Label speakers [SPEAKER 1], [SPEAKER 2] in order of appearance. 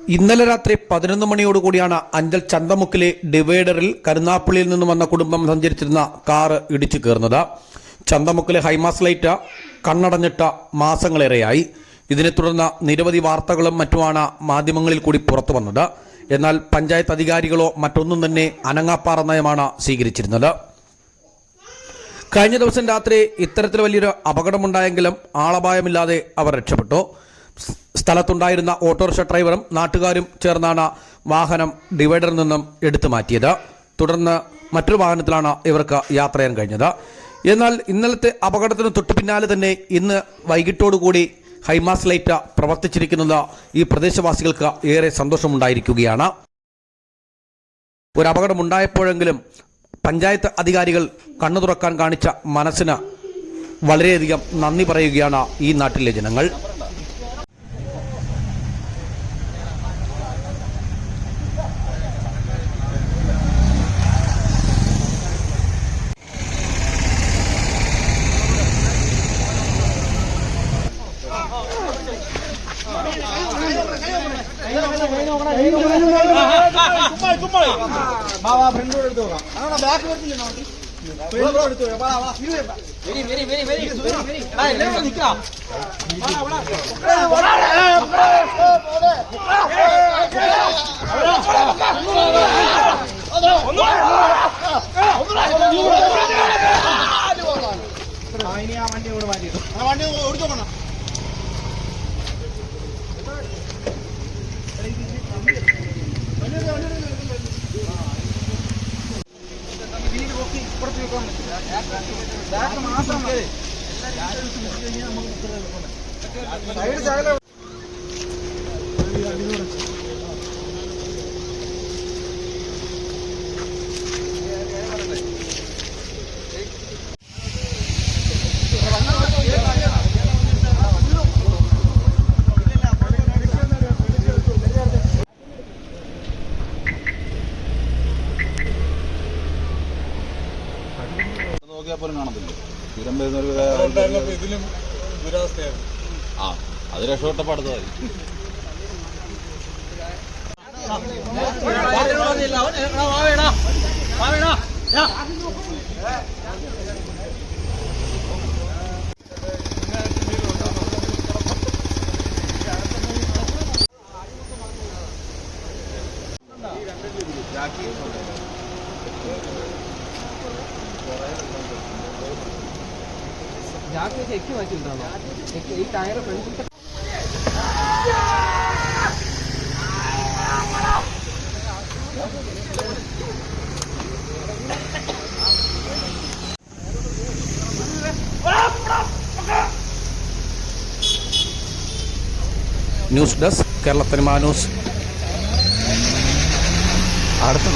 [SPEAKER 1] ഇന്നലെ രാത്രി പതിനൊന്ന് മണിയോടുകൂടിയാണ് അഞ്ചൽ ചന്തമുക്കിലെ ഡിവൈഡറിൽ കരുനാപ്പള്ളിയിൽ നിന്നും വന്ന കുടുംബം സഞ്ചരിച്ചിരുന്ന കാറ് ഇടിച്ചു കയറുന്നത് ചന്തമുക്കിലെ ഹൈമാസ് ലൈറ്റ് കണ്ണടഞ്ഞിട്ട മാസങ്ങളേറെയായി. ഇതിനെ തുടർന്ന് നിരവധി വാർത്തകളും മറ്റുമാണ് മാധ്യമങ്ങളിൽ കൂടി പുറത്തു വന്നത്. എന്നാൽ പഞ്ചായത്ത് അധികാരികളോ മറ്റൊന്നും തന്നെ അനങ്ങാപ്പാറ നയമാണ് സ്വീകരിച്ചിരുന്നത്. കഴിഞ്ഞ ദിവസം രാത്രി ഇത്തരത്തിൽ വലിയൊരു അപകടമുണ്ടായെങ്കിലും ആളപായമില്ലാതെ അവർ രക്ഷപ്പെട്ടു. സ്ഥലത്തുണ്ടായിരുന്ന ഓട്ടോറിക്ഷ ഡ്രൈവറും നാട്ടുകാരും ചേർന്നാണ് വാഹനം ഡിവൈഡറിൽ നിന്നും എടുത്തു മാറ്റിയത്. തുടർന്ന് മറ്റൊരു വാഹനത്തിലാണ് ഇവർക്ക് യാത്ര ചെയ്യാൻ കഴിഞ്ഞത്. എന്നാൽ ഇന്നലത്തെ അപകടത്തിന് തൊട്ടു പിന്നാലെ തന്നെ ഇന്ന് വൈകിട്ടോടുകൂടി ഹൈമാസ് ലൈറ്റ് പ്രവർത്തിച്ചിരിക്കുന്നത് ഈ പ്രദേശവാസികൾക്ക് ഏറെ സന്തോഷമുണ്ടായിരിക്കുകയാണ്. ഒരു അപകടമുണ്ടായപ്പോഴെങ്കിലും പഞ്ചായത്ത് അധികാരികൾ കണ്ണു തുറക്കാൻ കാണിച്ച മനസ്സിന് വളരെയധികം നന്ദി പറയുകയാണ് ഈ നാട്ടിലെ ജനങ്ങൾ.
[SPEAKER 2] బావా ఫ్రెండ్ కూడా ఎడుతూ బ్యాక్ எடுத்து സൈഡ് ശകലം
[SPEAKER 3] നോക്കിയാൽ പോലും കാണത്തില്ല. സ്ഥിരം വരുന്ന
[SPEAKER 2] ഇതിലും ദുരാവസ്ഥയായിരുന്നു.
[SPEAKER 3] ആ അത് രക്ഷപ്പെട്ടപ്പോൾ അടുത്ത മതി
[SPEAKER 4] ജാക്ക് ചെക്ക് മാറ്റിയിട്ടുണ്ടോ ഈ tyre front
[SPEAKER 1] news desk Kerala cinema news അടുത്ത